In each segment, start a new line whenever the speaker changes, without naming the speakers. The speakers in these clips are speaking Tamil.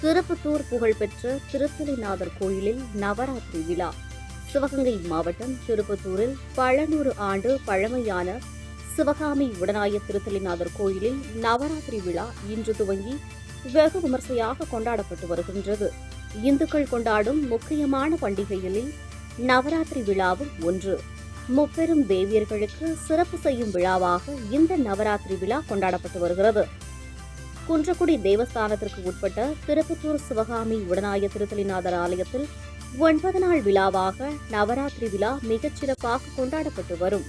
திருப்பத்தூர் புகழ்பெற்ற திருத்தலிநாதர் கோயிலில் நவராத்திரி விழா. சிவகங்கை மாவட்டம் திருப்பத்தூரில் பல நூறு ஆண்டு பழமையான சிவகாமி உடனாய திருத்தலிநாதர் கோயிலில் நவராத்திரி விழா இன்று துவங்கி வெகு விமர்சையாக கொண்டாடப்பட்டு வருகின்றது. இந்துக்கள் கொண்டாடும் முக்கியமான பண்டிகைகளில் நவராத்திரி விழாவும் ஒன்று. முப்பெரும் தேவியர்களுக்கு சிறப்பு செய்யும் விழாவாக இந்த நவராத்திரி விழா கொண்டாடப்பட்டு வருகிறது. குன்றக்குடி தேவஸ்தானத்திற்கு உட்பட்ட திருப்பத்தூர் சிவகாமி உடனாய திருத்தலிநாதர் ஆலயத்தில் ஒன்பது நாள் விழாவாக நவராத்திரி விழா மிகச் சிறப்பாக கொண்டாடப்பட்டு வரும்.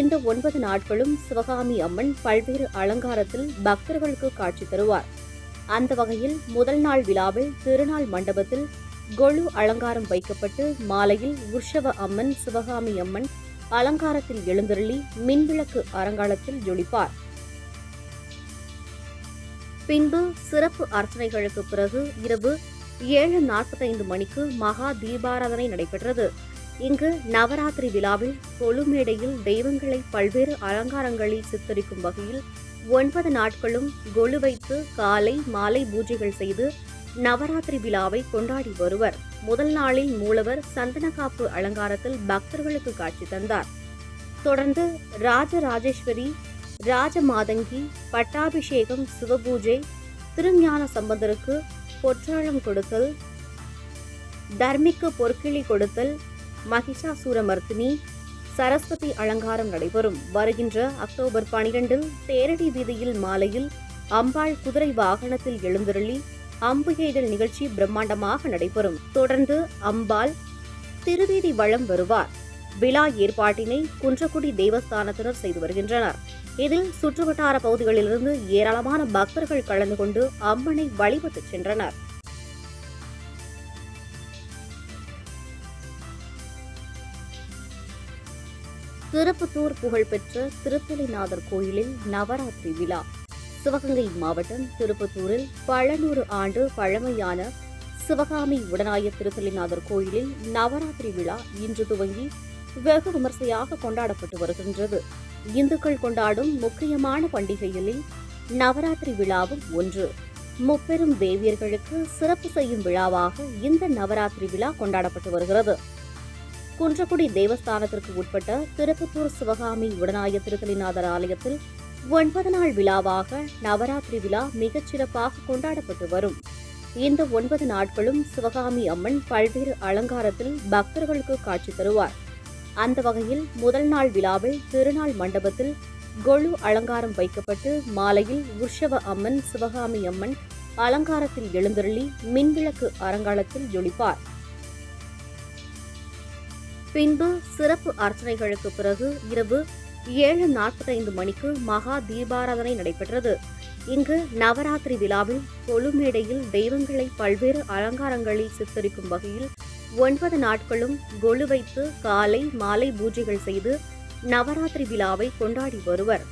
இந்த ஒன்பது நாட்களும் சிவகாமி அம்மன் பல்வேறு அலங்காரத்தில் பக்தர்களுக்கு காட்சி தருவார். அந்த வகையில் முதல் நாள் விழாவில் திருநாள் மண்டபத்தில் கொழு அலங்காரம் வைக்கப்பட்டு மாலையில் உற்சவ அம்மன் சிவகாமி அம்மன் அலங்காரத்தில் எழுந்தருளி மின்விளக்கு அரங்காலத்தில் ஜொலிப்பார். பின்பு சிறப்பு அர்ச்சனைகளுக்கு பிறகு இரவு ஏழு நாற்பத்தைந்து மணிக்கு மகா தீபாராதனை நடைபெற்றது. இங்கு நவராத்திரி விழாவில் கொழுமேடையில் தெய்வங்களை பல்வேறு அலங்காரங்களில் சித்தரிக்கும் வகையில் ஒன்பது நாட்களும் கொலு வைத்து காலை மாலை பூஜைகள் செய்து நவராத்திரி விழாவை கொண்டாடி வருவர். முதல் நாளில் மூலவர் சந்தனக்காப்பு அலங்காரத்தில் பக்தர்களுக்கு காட்சி தந்தார். தொடர்ந்து ராஜராஜேஸ்வரி ராஜமாதங்கி பட்டாபிஷேகம் சிவபூஜை திருஞான சம்பந்தருக்கு பொற்றாழம் கொடுத்தல் தர்மிக்கு பொற்கிளி கொடுத்தல் மகிஷாசூரமர்த்தினி சரஸ்வதி அலங்காரம் நடைபெறும். வருகின்ற அக்டோபர் பனிரெண்டில் தேரடி வீதியில் மாலையில் அம்பாள் குதிரை வாகனத்தில் எழுந்தருளி அம்பு எய்தல் நிகழ்ச்சி பிரம்மாண்டமாக நடைபெறும். தொடர்ந்து அம்பாள் திருவீதி வளம் வருவார். விழா ஏற்பாட்டினை குன்றக்குடி தேவஸ்தானத்தினர் செய்து வருகின்றனர். இதில் சுற்றுவட்டார பகுதிகளிலிருந்து ஏராளமான பக்தர்கள் கலந்து கொண்டு அம்மனை வழிபட்டு சென்றனர். திருப்பத்தூர் புகழ்பெற்ற திருத்தலைநாதர் கோயிலில் நவராத்திரி விழா. சிவகங்கை மாவட்டம் திருப்பத்தூரில் பல நூறு ஆண்டு பழமையான சிவகாமி உடனாய திருத்தலிநாதர் கோயிலில் நவராத்திரி விழா இன்று துவங்கி வெகு விமர்சையாக கொண்டாடப்பட்டு வருகின்றது. இந்துக்கள் கொண்டாடும் முக்கியமான பண்டிகைகளில் நவராத்திரி விழாவும் ஒன்று. முப்பெரும் தேவியர்களுக்கு சிறப்பு செய்யும் விழாவாக இந்த நவராத்திரி விழா கொண்டாடப்பட்டு வருகிறது. குன்றக்குடி தேவஸ்தானத்திற்கு உட்பட்ட திருப்பத்தூர் சிவகாமி உடனாய திருத்தலிநாதர் ஆலயத்தில் ஒன்பது நாள் விழாவாக நவராத்திரி விழா மிகச் சிறப்பாக கொண்டாடப்பட்டு வரும். இந்த ஒன்பது நாட்களும் சிவகாமி அம்மன் பல்வேறு அலங்காரத்தில் பக்தர்களுக்கு காட்சி தருவார். அந்த வகையில் முதல் நாள் விழாவில் திருநாள் மண்டபத்தில் கொழு அலங்காரம் வைக்கப்பட்டு மாலையில் உற்சவ அம்மன் சிவகாமி அம்மன் அலங்காரத்தில் எழுந்தருளி மின்விளக்கு அரங்காலத்தில் ஜொலிப்பார். பின்பு சிறப்பு அர்ச்சனைகளுக்கு பிறகு இரவு ஏழு நாற்பத்தைந்து மணிக்கு மகா தீபாராதனை நடைபெற்றது. இங்கு நவராத்திரி விழாவில் கொழுமேடையில் தெய்வங்களை பல்வேறு அலங்காரங்களில் சித்தரிக்கும் வகையில் ஒன்பது நாட்களும் கொலு வைத்து காலை மாலை பூஜைகள் செய்து நவராத்திரி விழாவை கொண்டாடி வருவர்.